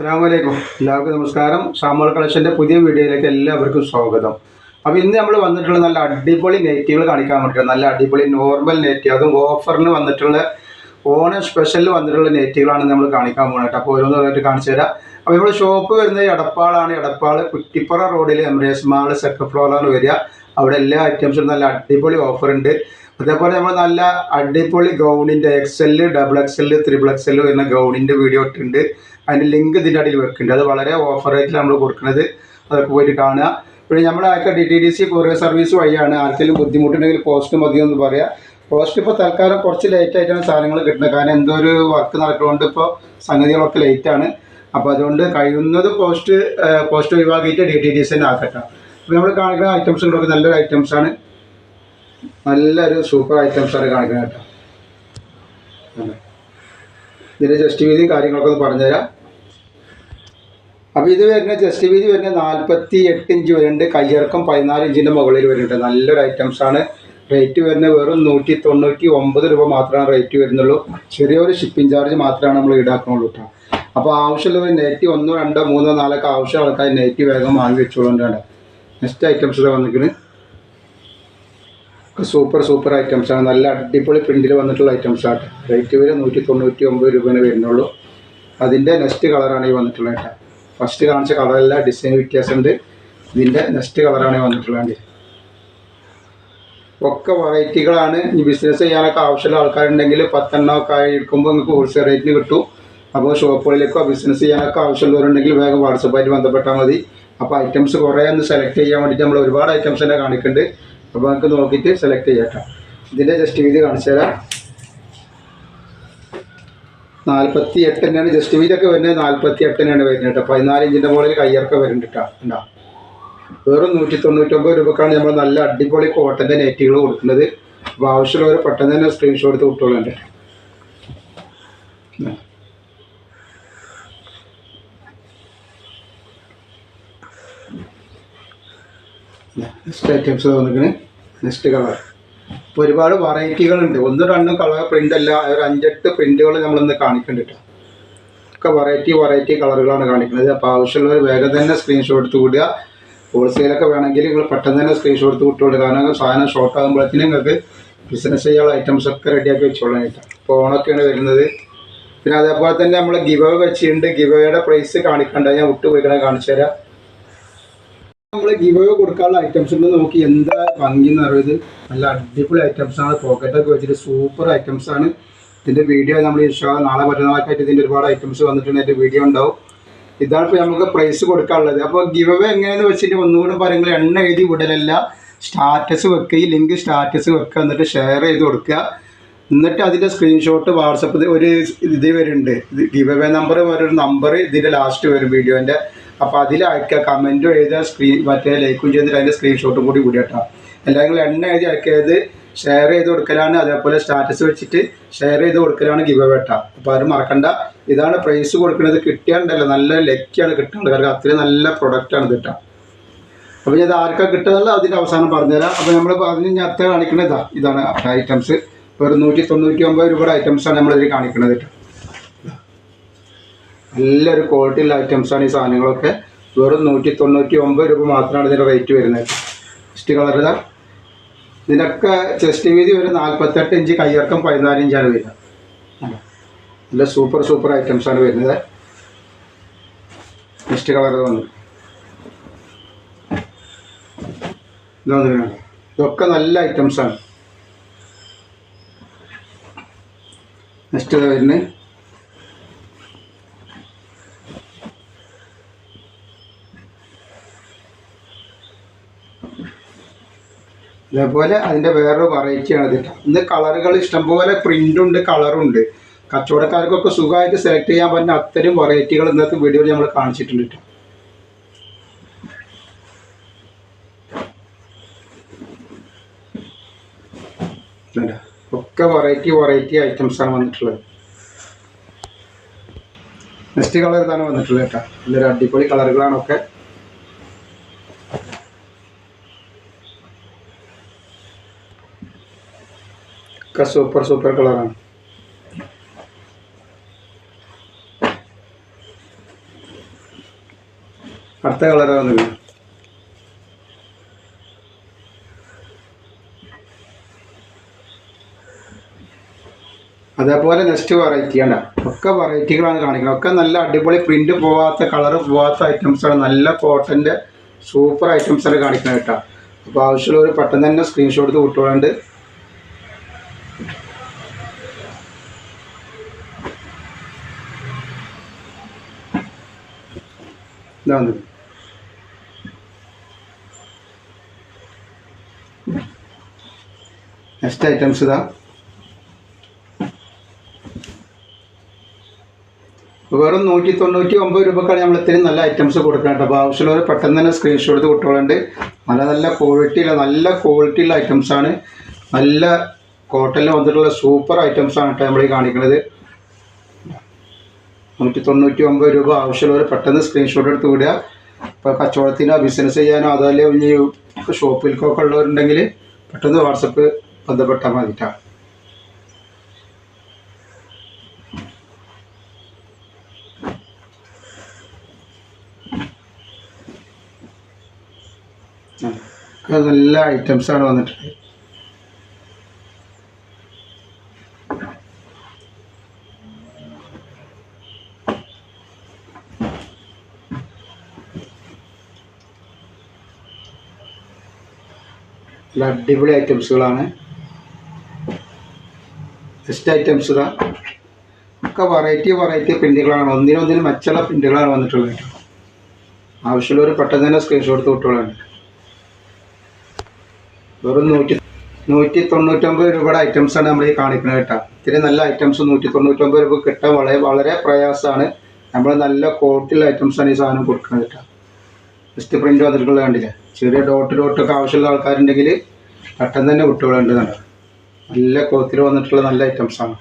അസ്സാമലൈക്കും എല്ലാവർക്കും നമസ്കാരം. ഷാമോൾ കളക്ഷന്റെ പുതിയ വീഡിയോയിലേക്ക് എല്ലാവർക്കും സ്വാഗതം. അപ്പോൾ ഇന്ന് നമ്മൾ വന്നിട്ടുള്ള നല്ല അടിപൊളി നെറ്റീവുകൾ കാണിക്കാൻ വേണ്ടിയിട്ട് നല്ല അടിപൊളി നോർമൽ നെറ്റീവ് അതും ഓഫറിന് വന്നിട്ടുള്ള ഓണ സ്പെഷ്യൽ വന്നിട്ടുള്ള നെറ്റീവുകളാണ് നമ്മൾ കാണിക്കാൻ പോകുന്നത് അപ്പോൾ ഓരോന്നായിട്ട് കാണിച്ചു തരാം. അപ്പോൾ നമ്മൾ ഷോപ്പ് വരുന്നത് എടപ്പാളാണ്. എടപ്പാൾ കുറ്റിപ്പുറ റോഡിൽ എംറേസ് മാൾ സെക്കൻഡ് ഫ്ലോറിലാണ് വരിക. അവിടെ എല്ലാ ഐറ്റംസും നല്ല അടിപൊളി ഓഫർ ഉണ്ട്. അതേപോലെ നമ്മൾ നല്ല അടിപൊളി ഗൗണിന്റെ XL double X L triple XL വരുന്ന ഗൗണിന്റെ വീഡിയോ ഇട്ടുണ്ട് അതിന്റെ ലിങ്ക് ഇതിന്റെ അടിയിൽ വെക്കുന്നുണ്ട്. അത് വളരെ ഓഫർ റേറ്റിൽ നമ്മൾ കൊടുക്കുന്നത്. അതൊക്കെ പോയിട്ട് കാണുക. പിന്നെ നമ്മളൊക്കെ D T D C courier service വഴിയാണ് ആർക്കെങ്കിലും ബുദ്ധിമുട്ടുണ്ടെങ്കിൽ പോസ്റ്റ് മതി എന്ന് പറയാം. പോസ്റ്റ് ഇപ്പോൾ തൽക്കാലം കുറച്ച് ലേറ്റ് ആയിട്ടാണ് സാധനങ്ങൾ കിട്ടുന്നത്. കാരണം എന്തോ ഒരു വർക്ക് നടക്കുന്നതുകൊണ്ട് ഇപ്പോൾ സംഗതികളൊക്കെ ലേറ്റാണ് അപ്പോൾ അതുകൊണ്ട് കഴിയുന്നത് പോസ്റ്റ് പോസ്റ്റ് ഒഴിവാക്കിയിട്ട് ഡി ടി ഡി സി തന്നെ ആക്കട്ടെ. അപ്പോൾ നമ്മൾ കാണിക്കുന്ന ഐറ്റംസുകളൊക്കെ നല്ലൊരു ഐറ്റംസാണ് നല്ലൊരു സൂപ്പർ ഐറ്റംസാണ് കാണിക്കുന്നത് കേട്ടോ. ഇതിന്റെ ജസ്റ്റ് വീതിയും കാര്യങ്ങളൊക്കെ ഒന്ന് പറഞ്ഞുതരാം. അപ്പോൾ ഇത് വരുന്ന ജസ്റ്റ് വീതി വരുന്ന നാൽപ്പത്തി എട്ട് ഇഞ്ച് വരുന്നുണ്ട്. കയ്യിറക്കം പതിനാല് ഇഞ്ചിന്റെ മുകളിൽ വരുന്നുണ്ട്. നല്ലൊരു ഐറ്റംസാണ് റേറ്റ് വരുന്നത് വെറും നൂറ്റി തൊണ്ണൂറ്റി ഒമ്പത് രൂപ മാത്രമാണ് റേറ്റ് വരുന്നുള്ളൂ. ചെറിയൊരു ഷിപ്പിംഗ് ചാർജ് മാത്രമാണ് നമ്മൾ ഈടാക്കുന്നുള്ളൂ കേട്ടോ അപ്പോൾ ആവശ്യമുള്ള നെറ്റ് ഒന്നോ രണ്ടോ മൂന്നോ നാലൊക്കെ ആവശ്യം ആൾക്കാർ നെറ്റ് വേഗം വാങ്ങി വെച്ചുകൊണ്ടാണ് നെക്സ്റ്റ് ഐറ്റംസ് വന്നിരിക്കുന്നത് സൂപ്പർ സൂപ്പർ ഐറ്റംസ് ആണ്. നല്ല അടിപൊളി പ്രിന്റിൽ വന്നിട്ടുള്ള ഐറ്റംസ് ആണ് റേറ്റ് വരെ നൂറ്റി തൊണ്ണൂറ്റി ഒമ്പത് രൂപയാണ് വരുന്നുള്ളൂ അതിന്റെ നെക്സ്റ്റ് കളറാണ് ഈ വന്നിട്ടുള്ളത് കേട്ടോ ഫസ്റ്റ് കാണിച്ച കളറല്ല ഡിസൈൻ വ്യത്യാസമുണ്ട്. ഇതിന്റെ നെക്സ്റ്റ് കളറാണ് വന്നിട്ടുള്ളത്. ഒക്കെ വെറൈറ്റികളാണ് ഈ ബിസിനസ് ചെയ്യാനൊക്കെ ആവശ്യമുള്ള ആൾക്കാരുണ്ടെങ്കിൽ പത്തെണ്ണമൊക്കെ ആയി എടുക്കുമ്പോൾ നിങ്ങൾക്ക് ഹോൾസെയിൽ റേറ്റിന് കിട്ടും. അപ്പോൾ ഷോപ്പുകളിലേക്കോ ബിസിനസ് ചെയ്യാനൊക്കെ ആവശ്യമുള്ളവരുണ്ടെങ്കിൽ വേഗം വാട്സപ്പായിട്ട് ബന്ധപ്പെട്ടാൽ മതി. അപ്പോൾ ഐറ്റംസ് കുറേ ഒന്ന് സെലക്ട് ചെയ്യാൻ വേണ്ടിയിട്ട് നമ്മൾ ഒരുപാട് ഐറ്റംസ് തന്നെ കാണിക്കുന്നുണ്ട്. അപ്പോൾ നമുക്ക് നോക്കിയിട്ട് സെലക്ട് ചെയ്യാം ഇതിന്റെ ജസ്റ്റ് വീതി കാണിച്ചു തരാം നാൽപ്പത്തി എട്ട് തന്നെയാണ്. ജസ്റ്റ് വീലൊക്കെ വരുന്നത് നാൽപ്പത്തി എട്ട് തന്നെയാണ് വരുന്നത് കേട്ടോ പതിനാല് ഇഞ്ചിന്റെ മുകളിൽ കയ്യിറക്കം വരുന്നുണ്ട് കേട്ടോ ഉണ്ടോ വെറും നൂറ്റി തൊണ്ണൂറ്റൊമ്പത് രൂപക്കാണ് നമ്മൾ നല്ല അടിപൊളി കോട്ടന്റെ നെറ്റുകൾ കൊടുക്കുന്നത്. അപ്പോൾ ആവശ്യമുള്ളവർ പെട്ടെന്ന് തന്നെ സ്ക്രീൻഷോട്ട് എടുത്ത് വിട്ടോളുണ്ട്. നെക്സ്റ്റ് ഐറ്റംസ് വന്നിരിക്കുന്നത് നെക്സ്റ്റ് കളർ ഒരുപാട് വെറൈറ്റികളുണ്ട് ഒന്ന് രണ്ടും കളർ പ്രിന്റ് അല്ല ഒരു അഞ്ചെട്ട് പ്രിന്റുകൾ നമ്മൾ ഇന്ന് കേട്ടോ ഒക്കെ വെറൈറ്റി വെറൈറ്റി കളറുകളാണ് കാണിക്കുന്നത്. അപ്പോൾ ആവശ്യമുള്ളവർ വേഗം തന്നെ സ്ക്രീൻഷോട്ട് എടുത്ത് വിടുക. ഹോൾസെയിലൊക്കെ വേണമെങ്കിൽ നിങ്ങൾ പെട്ടെന്ന് തന്നെ സ്ക്രീൻഷോട്ട് എടുത്ത് വിട്ടോളൂ കാരണം സാധനം ഷോർട്ട് ആകുമ്പോഴത്തേനും നിങ്ങൾക്ക് ബിസിനസ് ചെയ്യാനുള്ള ഐറ്റംസ് ഒക്കെ റെഡിയാക്കി വെച്ചോളാനായിട്ട്. അപ്പോൾ ഓണൊക്കെയാണ് വരുന്നത്. പിന്നെ അതേപോലെ തന്നെ നമ്മൾ ഗിവ് വെച്ചിട്ടുണ്ട്. ഗിവയുടെ പ്രൈസ് കാണിക്കണ്ട. ഞാൻ വിട്ടുപോയിക്കണേ കാണിച്ചു തരാം നമ്മൾ ഗിവ് കൊടുക്കാനുള്ള ഐറ്റംസ് ഉണ്ട് നോക്കി എന്താ ഭംഗി എന്ന് പറയുന്നത് നല്ല അടിപൊളി ഐറ്റംസ് ആണ്. പോക്കറ്റൊക്കെ വെച്ചിട്ട് സൂപ്പർ ഐറ്റംസ് ആണ്. ഇതിന്റെ വീഡിയോ നമ്മൾ ഇൻഷാ നാളെ മറ്റന്നാളൊക്കെ ആയിട്ട് ഇതിന്റെ ഒരുപാട് ഐറ്റംസ് വന്നിട്ടുണ്ട്. അതിന്റെ വീഡിയോ ഉണ്ടാവും. ഇതാണ് ഇപ്പോൾ നമുക്ക് പ്രൈസ് കൊടുക്കാനുള്ളത്. അപ്പോൾ ഗിവ് എങ്ങനെയെന്ന് വെച്ചിട്ട് ഒന്നുകൂടെ പറയുമ്പോൾ എണ്ണ എഴുതി വിടലല്ല. സ്റ്റാറ്റസ് വെക്കുക ഈ ലിങ്ക് സ്റ്റാറ്റസ് വെക്കുക എന്നിട്ട് ഷെയർ ചെയ്ത് കൊടുക്കുക. എന്നിട്ട് അതിന്റെ സ്ക്രീൻഷോട്ട് വാട്സപ്പ് ഒരു ഇത് വരുന്നുണ്ട് ഗിവ് നമ്പർ ഒരു നമ്പർ ഇതിന്റെ ലാസ്റ്റ് വരും വീഡിയോന്റെ അപ്പോൾ അതിൽ അയക്കുക കമന്റും എഴുതുക സ്ക്രീൻ മറ്റേ ലൈക്കും ചെയ്തിട്ട് അതിന്റെ സ്ക്രീൻഷോട്ടും കൂടി കൂടി കേട്ടോ. അല്ലെങ്കിൽ എണ്ണ എഴുതി അയക്കിയത് ഷെയർ ചെയ്ത് കൊടുക്കലാണ്. അതേപോലെ സ്റ്റാറ്റസ് വെച്ചിട്ട് ഷെയർ ചെയ്ത് കൊടുക്കലാണ് ഗിവ് വേട്ട അപ്പോൾ ആരും മറക്കണ്ട. ഇതാണ് പ്രൈസ് കൊടുക്കുന്നത്. കിട്ടിയാണ്ടല്ലോ നല്ല ലക്കിയാണ് കിട്ടുന്നത് കാരണം അത്രയും നല്ല പ്രൊഡക്റ്റാണ് ഇത് അപ്പോൾ അപ്പോൾ ഇത് ആർക്കാണ് കിട്ടുന്നത് അതിന്റെ അവസാനം പറഞ്ഞുതരാം. അപ്പോൾ നമ്മൾ അതിന് ഞാൻ അത്ര കാണിക്കുന്നത് ഇതാ. ഇതാണ് ഐറ്റംസ് വെറും നൂറ്റി തൊണ്ണൂറ്റി ഒമ്പത് രൂപയുടെ ഐറ്റംസാണ് നമ്മളിതിൽ കാണിക്കുന്നത് കേട്ടോ. നല്ലൊരു ക്വാളിറ്റിയുള്ള ഐറ്റംസാണ് ഈ സാധനങ്ങളൊക്കെ. വെറും നൂറ്റി തൊണ്ണൂറ്റി ഒമ്പത് രൂപ മാത്രമാണ് ഇതിന്റെ റേറ്റ് വരുന്നത്. ഫസ്റ്റ് കളർ ഇതിനൊക്കെ ചെസ്റ്റ് വീതി ഒരു നാൽപ്പത്തെട്ട് ഇഞ്ച് കയ്യിറക്കം പതിനാല് ഇഞ്ചാണ് വരുന്നത്? നല്ല സൂപ്പർ സൂപ്പർ ഐറ്റംസാണ് വരുന്നത്. നെക്സ്റ്റ് കളർ വന്നു. ഇതൊക്കെ നല്ല ഐറ്റംസാണ് നെക്സ്റ്റ് വരുന്നത്. ഇതേപോലെ അതിന്റെ വേറൊരു വെറൈറ്റിയാണ് ഇത് ട്ടോ. ഇന്ന് കളറുകൾ ഇഷ്ടംപോലെ പ്രിന്റും ഉണ്ട് കളറും ഉണ്ട് കച്ചവടക്കാർക്കൊക്കെ സുഖമായിട്ട് സെലക്ട് ചെയ്യാൻ പറ്റുന്ന അത്തരം വെറൈറ്റികൾ ഇന്നത്തെ വീഡിയോയിൽ നമ്മൾ കാണിച്ചിട്ടുണ്ട് കേട്ടോ. ഒക്കെ വെറൈറ്റി വെറൈറ്റി ആണ് വന്നിട്ടുള്ളത് നെക്സ്റ്റ് കളർ ഇതാണ് വന്നിട്ടുള്ളത് കേട്ടോ നല്ലൊരു അടിപൊളി കളറുകളാണൊക്കെ ഒക്കെ സൂപ്പർ സൂപ്പർ കളറാണ് അടുത്ത കളർ വന്നത് അതേപോലെ നെക്സ്റ്റ് വെറൈറ്റി ആണ് ഒക്കെ വെറൈറ്റികളാണ് കാണിക്കുന്നത്. ഒക്കെ നല്ല അടിപൊളി പ്രിന്റ് പോവാത്ത കളർ പോവാത്ത ഐറ്റംസ് ആണ്. നല്ല കോട്ടന്റെ സൂപ്പർ ഐറ്റംസ് ആണ് കാണിക്കുന്നത് കേട്ടോ. അപ്പോൾ ആവശ്യമുള്ളവർ പെട്ടെന്ന് തന്നെ സ്ക്രീൻഷോട്ട് എടുത്ത് വിട്ടുകൊണ്ട് ഇതാണ് നെക്സ്റ്റ് ഐറ്റംസ് ഇതാ. വെറും നൂറ്റി തൊണ്ണൂറ്റി ഒമ്പത് രൂപക്കാണ് നമ്മൾ ഇത്രയും നല്ല ഐറ്റംസ് കൊടുക്കുന്നത് അപ്പോൾ ആവശ്യമുള്ളവർ പെട്ടെന്ന് തന്നെ സ്ക്രീൻഷോട്ട് എടുത്ത് വിട്ടോളുണ്ട്. നല്ല നല്ല ക്വാളിറ്റിയുള്ള നല്ല ക്വാളിറ്റിയുള്ള ഐറ്റംസ് ആണ്. നല്ല കോട്ടണിൽ വന്നിട്ടുള്ള സൂപ്പർ ഐറ്റംസ് ആണ് കേട്ടോ നമ്മൾ ഈ കാണിക്കുന്നത്. നൂറ്റി തൊണ്ണൂറ്റി ഒമ്പത് രൂപ ആവശ്യമുള്ളവർ പെട്ടെന്ന് സ്ക്രീൻഷോട്ട് എടുത്ത് വിടുക. ഇപ്പോൾ കച്ചവടത്തിനോ ബിസിനസ് ചെയ്യാനോ അതല്ലേ ഇനി ഷോപ്പിലേക്കൊക്കെ ഉള്ളവരുണ്ടെങ്കിൽ പെട്ടെന്ന് വാട്സപ്പ് ബന്ധപ്പെട്ടാൽ ഒക്കെ നല്ല ഐറ്റംസാണ് വന്നിട്ടുള്ളത്. നല്ല അടിപൊളി ഐറ്റംസുകളാണ്. ബെസ്റ്റ് ഐറ്റംസുകളാണ് ഒക്കെ വെറൈറ്റി വെറൈറ്റി പ്രിന്റുകളാണ്. ഒന്നിനൊന്നിനും മെച്ചുള്ള പ്രിന്റുകളാണ് വന്നിട്ടുള്ളത്. കേട്ടോ ആവശ്യമുള്ളവർ പെട്ടെന്ന് തന്നെ സ്ക്രീൻഷോട്ട് വിട്ടോളാണ് വെറും നൂറ്റി നൂറ്റി തൊണ്ണൂറ്റൊമ്പത് രൂപയുടെ ഐറ്റംസാണ് നമ്മൾ ഈ കാണിക്കുന്നത് കേട്ടോ. ഇത്തിരി നല്ല ഐറ്റംസ് നൂറ്റി തൊണ്ണൂറ്റൊമ്പത് രൂപ കിട്ടാൻ വളരെ വളരെ പ്രയാസമാണ്. നമ്മൾ നല്ല ക്വാളിറ്റിയുള്ള ഐറ്റംസാണ് ഈ സാധനം കൊടുക്കുന്നത് കേട്ടോ. ജസ്റ്റ് പ്രിന്റ് വന്നിട്ടുള്ളത് കണ്ടില്ലേ? ചെറിയ ഡോട്ട് ഡോട്ടൊക്കെ ആവശ്യമുള്ള ആൾക്കാരുണ്ടെങ്കിൽ പെട്ടെന്ന് തന്നെ വിട്ടുകൊള്ളുന്നുണ്ട് നല്ല കോത്തിൽ വന്നിട്ടുള്ള നല്ല ഐറ്റംസാണ്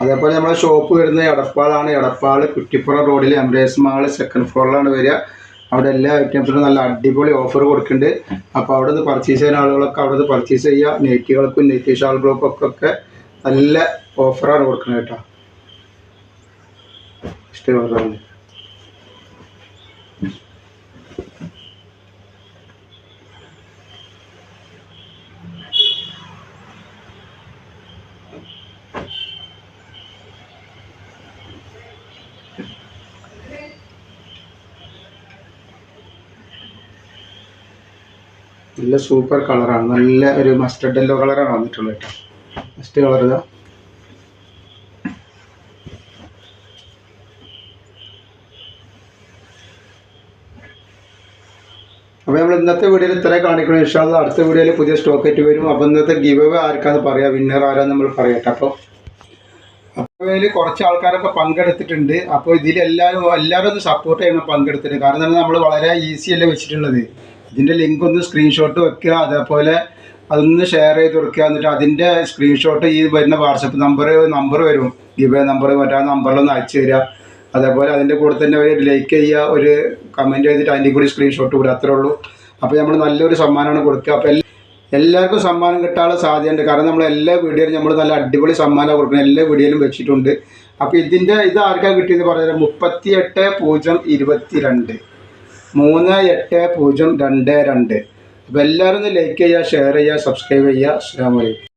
അതേപോലെ നമ്മുടെ ഷോപ്പ് വരുന്നത് എടപ്പാളാണ്. എടപ്പാൾ കുറ്റിപ്പുറ റോഡിൽ എംബ്രേസ് മാൾ സെക്കൻഡ് ഫ്ലോറിലാണ് വരിക. അവിടെ എല്ലാ ഐറ്റംസിനും നല്ല അടിപൊളി ഓഫർ കൊടുക്കുന്നുണ്ട്. അപ്പോൾ അവിടെ നിന്ന് പർച്ചേസ് ചെയ്യുന്ന ആളുകളൊക്കെ അവിടെ നിന്ന് പർച്ചേസ് ചെയ്യുക. നെറ്റികൾക്കും നെറ്റി ഷാൾ ഒക്കെ നല്ല ഓഫറാണ് കൊടുക്കുന്നത് കേട്ടോ. ഇഷ്ടമാണ് നല്ല സൂപ്പർ കളറാണ് നല്ല ഒരു മസ്റ്റർഡ് യെല്ലോ കളറാണ് വന്നിട്ടുള്ളത് കേട്ടോ ഫസ്റ്റ് കളർ ഇതാ. അപ്പോൾ നമ്മൾ ഇന്നത്തെ വീഡിയോയിൽ ഇത്ര കാണിക്കണം. ഇഷ്ടമുള്ള അടുത്ത വീഡിയോയിൽ പുതിയ സ്റ്റോക്ക് ആയിട്ട് വരും. അപ്പോൾ ഇന്നത്തെ ഗിവ് അവേ ആർക്കാന്ന് പറയാം? വിന്നർ ആരാന്ന് നമ്മൾ പറയട്ടെ. അപ്പോൾ അപ്പോൾ കുറച്ച് ആൾക്കാരൊക്കെ പങ്കെടുത്തിട്ടുണ്ട്. അപ്പോൾ ഇതിൽ എല്ലാവരും എല്ലാവരും ഒന്ന് സപ്പോർട്ട് ചെയ്യണം പങ്കെടുത്തിട്ട്. കാരണം നമ്മൾ വളരെ ഈസിയല്ലേ വെച്ചിട്ടുള്ളത്. ഇതിന്റെ ലിങ്ക് ഒന്ന് സ്ക്രീൻഷോട്ട് വെക്കുക അതേപോലെ അതൊന്ന് ഷെയർ ചെയ്ത് കൊടുക്കുക. എന്നിട്ട് അതിന്റെ സ്ക്രീൻഷോട്ട് ഈ വരുന്ന വാട്സപ്പ് നമ്പർ നമ്പർ വരും. ഗിവേ നമ്പർ മറ്റേ ആ നമ്പറിലൊന്ന് അയച്ചു തരിക. അതേപോലെ അതിന്റെ കൂടെ തന്നെ ഒരു ലൈക്ക് ചെയ്യുക ഒരു കമന്റ് ചെയ്തിട്ട് അതിന്റെ കൂടി സ്ക്രീൻഷോട്ട് കൂടി അത്രേ ഉള്ളൂ. അപ്പോൾ നമ്മൾ നല്ലൊരു സമ്മാനമാണ് കൊടുക്കുക. അപ്പോൾ എല്ലാ എല്ലാവർക്കും സമ്മാനം കിട്ടാനുള്ള സാധ്യതയുണ്ട്. കാരണം നമ്മൾ എല്ലാ വീഡിയോയിലും നമ്മൾ നല്ല അടിപൊളി സമ്മാനം കൊടുക്കുന്നത്. എല്ലാ വീഡിയോയിലും വെച്ചിട്ടുണ്ട്. അപ്പോൾ ഇതിന്റെ ഇത് ആർക്കാണ് കിട്ടിയെന്ന് പറഞ്ഞാൽ മുപ്പത്തി എട്ട് പൂജ്യം ഇരുപത്തി രണ്ട് മൂന്ന് എട്ട് പൂജ്യം രണ്ട് രണ്ട്. അപ്പോൾ എല്ലാവരും ഒന്ന് ലൈക്ക് ചെയ്യുക ഷെയർ ചെയ്യുക സബ്സ്ക്രൈബ് ചെയ്യുക. അസ്സാം വലൈക്കും